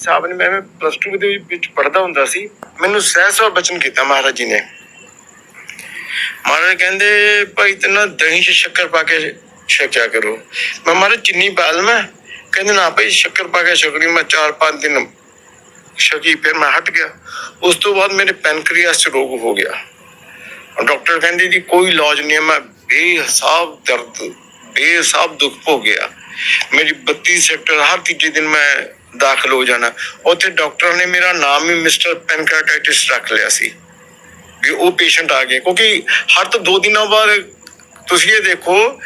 ਸਾਹਿਬ ਨੇ ਮੈਂ ਪਲੱਸ 2 ਦੇ ਵਿੱਚ ਪੜ੍ਹਦਾ ਹੁੰਦਾ ਸੀ, ਮੈਨੂੰ ਸਹਿਸਵਾ ਬਚਨ ਕੀਤਾ ਮਹਾਰਾਜ ਜੀ ਨੇ। ਮਹਾਰਾਜ ਕਹਿੰਦੇ, ਭਾਈ ਤੈਨੂੰ ਦਹੀਂ 'ਚ ਸ਼ੱਕਰ ਪਾ ਕੇ ਛਕਿਆ ਕਰੋ। ਮੈਂ ਮਹਾਰਾਜ, ਚੀਨੀ ਪਾ ਲਵਾਂ ਕਹਿੰਦੇ, ਨਾ ਭਾਈ, ਸ਼ੱਕਰ ਪਾ ਕੇ ਛਕਣੀ, ਮੈਂ ਚਾਰ ਪੰਜ ਦਿਨ ਛਕੀ, ਫਿਰ ਮੈਂ ਹਟ ਗਿਆ। ਉਸ ਤੋਂ ਬਾਅਦ ਮੇਰੇ ਪੈਨਕ੍ਰੀਆਸ 'ਚ ਰੋਗ ਹੋ ਗਿਆ। ਡਾਕਟਰ ਕਹਿੰਦੇ ਜੀ, ਕੋਈ ਇਲਾਜ ਨਹੀਂ ਹੈ, ਮੈਂ ਬੇਹਿਸਾਬ ਦਰਦ, ਬੇਹਿਸਾਬ ਦੁੱਖ ਹੋ ਗਿਆ। ਮੇਰੀ 32 ਸੈਕਟਰ ਹਰ ਤੀਜੇ ਦਿਨ ਮੈਂ ਦਾਖਲ ਹੋ ਜਾਣਾ। ਉੱਥੇ ਡਾਕਟਰ ਨੇ ਮੇਰਾ ਨਾਮ ਹੀ ਮਿਸਟਰ ਪੈਨਕ੍ਰਾਟਾਈਟਿਸ ਰੱਖ ਲਿਆ ਸੀ ਵੀ ਉਹ ਪੇਸ਼ੈਂਟ ਆ ਗਏ। ਕਿਉਂਕਿ ਹਰ ਤੋਂ ਦੋ ਦਿਨਾਂ ਬਾਅਦ ਤੁਸੀਂ ਇਹ ਦੇਖੋ,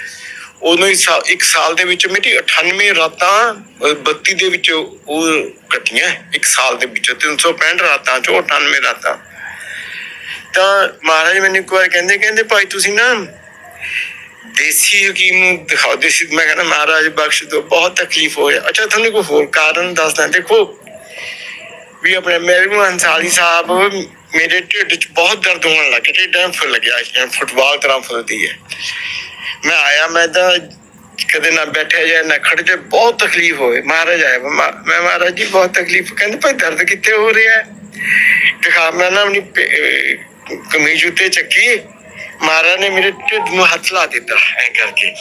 ਉਦੋਂ ਹੀ ਇੱਕ ਸਾਲ ਦੇ ਵਿੱਚ ਮੇਰੀ 98 ਰਾਤਾਂ, ਅਹ 32 ਦੇ ਵਿੱਚ ਉਹ ਕੱਟੀਆਂ। ਇੱਕ ਸਾਲ ਦੇ ਵਿੱਚ 365 ਰਾਤਾਂ ਚੋਂ 98 ਰਾਤਾਂ। ਤਾਂ ਮਹਾਰਾਜ ਮੈਨੂੰ ਇੱਕ ਵਾਰ ਕਹਿੰਦੇ ਕਹਿੰਦੇ ਭਾਈ ਤੁਸੀਂ ਨਾ ਦੇਸੀ ਹਕੀਮ ਨੂੰ ਦਿਖਾਓ। ਦੇਸੀ ਮੈਂ ਕਹਿੰਦਾ ਮਹਾਰਾਜ ਬਖਸ਼ ਦਿਓ, ਬਹੁਤ ਤਕਲੀਫ ਹੋ ਅੱਛਾ, ਤੁਹਾਨੂੰ ਕੋਈ ਹੋਰ ਕਾਰਨ ਦੱਸਦਾ ਦੇਖੋ, ਵੀ ਆਪਣੇ ਮੇਰੇ ਅੰਸਾਰੀ ਸਾਹਿਬ ਮੇਰੇ ਢਿੱਡ 'ਚ ਬਹੁਤ ਦਰਦ ਹੋਣ ਲੱਗ ਗਿਆ। ਢਿੱਡ ਫੁੱਲ ਗਿਆ ਜਿਵੇਂ ਫੁੱਟਬਾਲ ਤਰ੍ਹਾਂ ਫੁੱਲਦੀ ਹੈ। ਮੈਂ ਆਇਆ, ਮੈਂ ਤਾਂ ਕਦੇ ਨਾ ਬੈਠਿਆ ਜਾਏ ਨਾ ਖੜ ਜਾ ਬਹੁਤ ਤਕਲੀਫ ਹੋਏ। ਮਹਾਰਾਜ ਆਇਆ, ਮੈਂ ਮਹਾਰਾਜ ਜੀ, ਬਹੁਤ ਤਕਲੀਫ। ਕਹਿੰਦੇ ਭਾਈ ਦਰਦ ਕਿੱਥੇ ਹੋ ਰਿਹਾ ਦਿਖਾ ਮੈਂ ਨਾ ਆਪਣੀ ਪੇ- ਕਮੀਜ਼ ਉੱਤੇ ਚੱਕੀ। ਮਹਾਰਾਜ ਨੇ ਮੇਰੇ ਢਿੱਡ ਨੂੰ ਹੱਥ ਲਾ ਦਿੱਤਾ ਐਂ ਕਰਕੇ।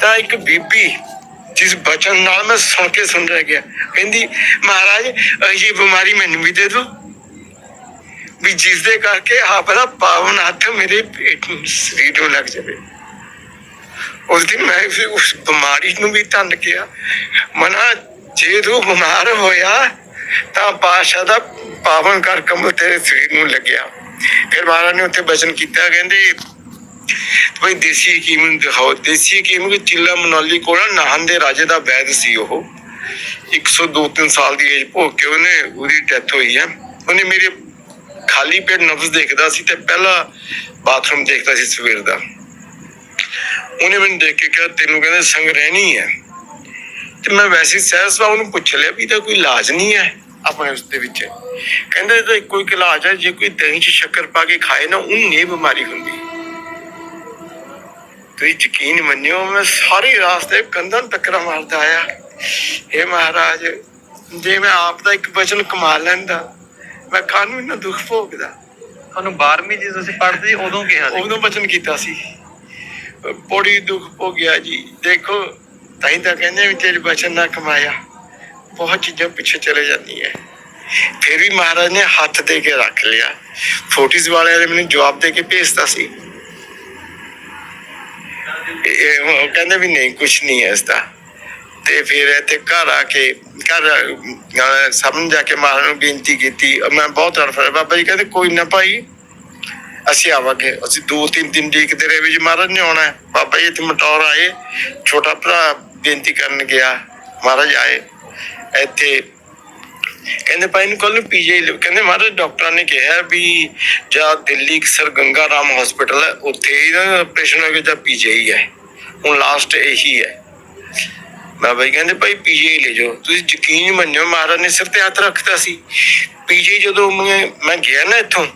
ਤਾਂ ਇੱਕ ਬੀਬੀ ਜਿਸ ਬਚਨ ਨਾਲ ਮੈਂ ਸੁਣ ਕੇ ਸੁਣ ਰਹਿ ਗਿਆ। ਕਹਿੰਦੀ, ਮਹਾਰਾਜ, ਇਹ ਬਿਮਾਰੀ ਮੈਨੂੰ ਵੀ ਦੇ ਦਿਓ। ਵੀ ਜਿਸ ਦੇ ਕਰਕੇ ਆਪ ਦਾ ਪਾਵਨ ਹੱਥ ਮੇਰੇ ਪੇਟ ਨੂੰ, ਸਰੀਰ ਨੂੰ ਲੱਗ ਜਾਵੇ। ਉਸ ਦਿਨ ਮੈਂ ਉਸ ਬਿਮਾਰੀ ਨੂੰ ਵੀ ਧੰਨ ਕਿਹਾ। ਮਨਾ, ਜੇ ਤੂੰ ਬਿਮਾਰ ਹੋਇਆ, ਤਾਂ ਪਾਸ਼ਾ ਦਾ ਪਾਵਨ ਕਰ ਕਮਲ ਤੇਰੇ ਸਰੀਰ ਨੂੰ ਲੱਗਿਆ। ਫਿਰ ਮਹਾਰਾਜ ਨੇ ਉੱਥੇ ਬਚਨ ਕੀਤਾ, ਕਹਿੰਦੇ ਭਾਈ ਦੇਸੀ ਹਕੀਮ ਨੂੰ ਦਿਖਾਓ। ਦੇਸੀ ਹਕੀਮ ਕਿ ਚਿੱਲਾ ਮਨਾਲੀ ਕੋਲ ਨਾਹਨ ਦੇ ਰਾਜੇ ਦਾ ਵੈਦ ਸੀ ਉਹ। 102-3 ਸਾਲ ਦੀ ਏਜ ਭੋਗ ਕੇ ਉਹਨੇ, ਉਹਦੀ ਡੈਥ ਹੋਈ ਹੈ ਉਹਨੇ ਮੇਰੇ ਖਾਲੀ ਪੇਟ ਨਬਜ਼ ਦੇਖਦਾ ਸੀ ਤੇ ਪਹਿਲਾ ਬਾਥਰੂਮ ਦੇਖਦਾ ਸੀ ਸਵੇਰ ਦਾ। ਉਹਨੇ ਮੈਨੂੰ ਦੇਖ ਕੇ ਕਿਹਾ, ਤੈਨੂੰ ਕਹਿੰਦੇ ਸੰਗ ਰਹਿਣੀ ਹੈ। ਤੇ ਮੈਂ ਵੈਸੇ ਸਹਿਸਵਾ ਉਹਨੂੰ ਪੁੱਛ ਲਿਆ ਵੀ ਤਾਂ ਕੋਈ ਇਲਾਜ ਨਹੀਂ ਹੈ। ਆਪਣੇ ਉਸ ਦੇ ਵਿੱਚ। ਕਹਿੰਦੇ ਇਹ ਤਾਂ ਇੱਕ ਇਲਾਜ ਹੈ ਜੇ ਕੋਈ ਦਹੀਂ 'ਚ ਸ਼ੱਕਰ ਪਾ ਕੇ ਖਾਏ ਨਾ ਉਹਨੂੰ ਨਹੀਂ ਬਿਮਾਰੀ ਹੁੰਦੀ। ਤੁਸੀਂ ਯਕੀਨ ਮੰਨਿਓ ਮੈਂ ਸਾਰੇ ਰਾਸਤੇ ਕੰਧਾਂ ਨੂੰ ਟੱਕਰਾਂ ਮਾਰਦਾ ਆਇਆ। ਇਹ ਮਹਾਰਾਜ ਜੇ ਮੈਂ ਆਪ ਦਾ ਇੱਕ ਵਚਨ ਕਮਾ ਲੈਂਦਾ ਮੈਂ ਕਾਹਨੂੰ ਇੰਨਾ ਦੁੱਖ ਭੋਗਦਾ। ਤੁਹਾਨੂੰ 12ਵੀਂ ਜੀ ਤੁਸੀਂ ਪੜ੍ਹਦੇ ਉਦੋਂ ਕਿਹਾ ਸੀ। ਉਦੋਂ ਵਚਨ ਕੀਤਾ ਸੀ। ਬੜੀ ਦੁੱਖ ਭੋਗਿਆ ਜੀ। ਦੇਖੋ ਤਾਂ ਹੀ ਤਾਂ ਕਹਿੰਦੇ ਵੀ ਤੇਰੇ ਵਚਨ ਨਾ ਕਮਾਇਆ। ਬਹੁਤ ਚੀਜ਼ਾਂ ਪਿੱਛੇ ਚਲੇ ਜਾਂਦੀਆਂ ਫਿਰ ਵੀ ਮਹਾਰਾਜ ਨੇ ਹੱਥ ਦੇ ਕੇ ਰੱਖ ਲਿਆ ਫੋਟੋਜ਼ ਵਾਲਿਆਂ ਨੇ ਮੈਨੂੰ ਜਵਾਬ ਦੇ ਕੇ ਭੇਜਤਾ ਸੀ ਇਹ ਉਹ ਕਹਿੰਦੇ ਵੀ ਨਹੀਂ ਕੁਝ ਨਹੀਂ ਹੈ ਇਸ ਦਾ ਤੇ ਫਿਰ ਇੱਥੇ ਘਰ ਆ ਕੇ ਘਰ ਅਹ, ਸਾਹਮਣੇ ਜਾ ਕੇ ਮਹਾਰਾਜ ਨੂੰ ਬੇਨਤੀ ਕੀਤੀ ਮੈਂ ਬਹੁਤ ਤੜਫ ਰਿਹਾ ਬਾਬਾ ਜੀ ਕਹਿੰਦੇ ਕੋਈ ਨਾ ਭਾਈ ਅਸੀਂ ਆਵਾਂਗੇ ਅਸੀਂ ਦੋ ਤਿੰਨ ਦਿਨ ਦੇਖਦੇ ਰਹੇ ਵੀ ਜੀ ਮਹਾਰਾਜ ਨੇ ਆਉਣਾ ਹੈ ਬਾਬਾ ਜੀ ਇੱਥੇ ਮਟੌਰ ਆਏ ਛੋਟਾ ਭਰਾ ਬੇਨਤੀ ਕਰਨ ਗਿਆ ਮਹਾਰਾਜ ਆਏ ਇੱਥੇ। ਕਹਿੰਦੇ ਭਾਈ ਨੂੰ ਕੱਲ ਨੂੰ ਪੀਜੀ ਕਹਿੰਦੇ ਮਹਾਰਾਜ ਡਾਕਟਰਾਂ ਨੇ ਕਿਹਾ ਵੀ ਜਾਂ ਦਿੱਲੀ ਸਰ ਗੰਗਾ ਰਾਮ ਹਸਪੀਟਲ ਹੈ, ਉੱਥੇ ਹੀ ਆਪਰੇਸ਼ਨ ਹੋ ਗਿਆ ਜਾਂ ਪੀਜੀ ਹੈ ਹੁਣ ਲਾਸਟ ਇਹੀ ਹੈ। ਬਾਬਾ ਜੀ ਕਹਿੰਦੇ ਭਾਈ ਪੀਜੀ ਲੈ ਜਾਓ। ਤੁਸੀਂ ਯਕੀਨ ਮੰਨਿਓ, ਮਹਾਰਾਜ ਨੇ ਸਿਰ ਤੇ ਹੱਥ ਰੱਖਤਾ ਸੀ। ਪੀਜੀ ਜਦੋਂ ਮੈਂ ਮੈਂ ਗਿਆ ਨਾ ਇੱਥੋਂ,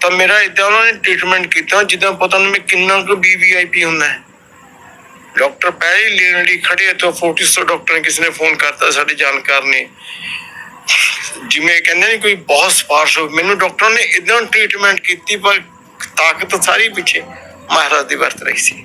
ਤਾਂ ਮੇਰਾ ਇਦਾਂ ਉਹਨਾਂ ਨੇ ਟ੍ਰੀਟਮੈਂਟ ਕੀਤਾ, ਜਿੱਦਾਂ ਪਤਾ ਨਹੀਂ ਮੈਂ ਕਿੰਨਾ ਕੁ ਵੀਵੀਆਈਪੀ ਹੁੰਦਾ ਹੈ। ਡਾਕਟਰ ਪਹਿਲੇ ਲੈਣ ਲਈ ਖੜੇ ਤੋਂ ਫੋਰਟਿਸ ਤੋਂ ਡਾਕਟਰ ਨੇ ਕਿਸੇ ਨੇ ਫੋਨ ਕਰਤਾ, ਸਾਡੇ ਜਾਣਕਾਰ ਨੇ। ਜਿਵੇਂ ਕਹਿੰਦੇ ਨੇ ਕੋਈ ਬਹੁਤ ਸਪਾਰਸ਼ ਹੋ ਮੈਨੂੰ ਡਾਕਟਰ ਨੇ ਇਦਾਂ ਟ੍ਰੀਟਮੈਂਟ ਕੀਤੀ, ਪਰ ਤਾਕਤ ਸਾਰੀ ਪਿੱਛੇ ਮਹਾਰਾਜ ਦੀ ਵਰਤ ਰਹੀ ਸੀ।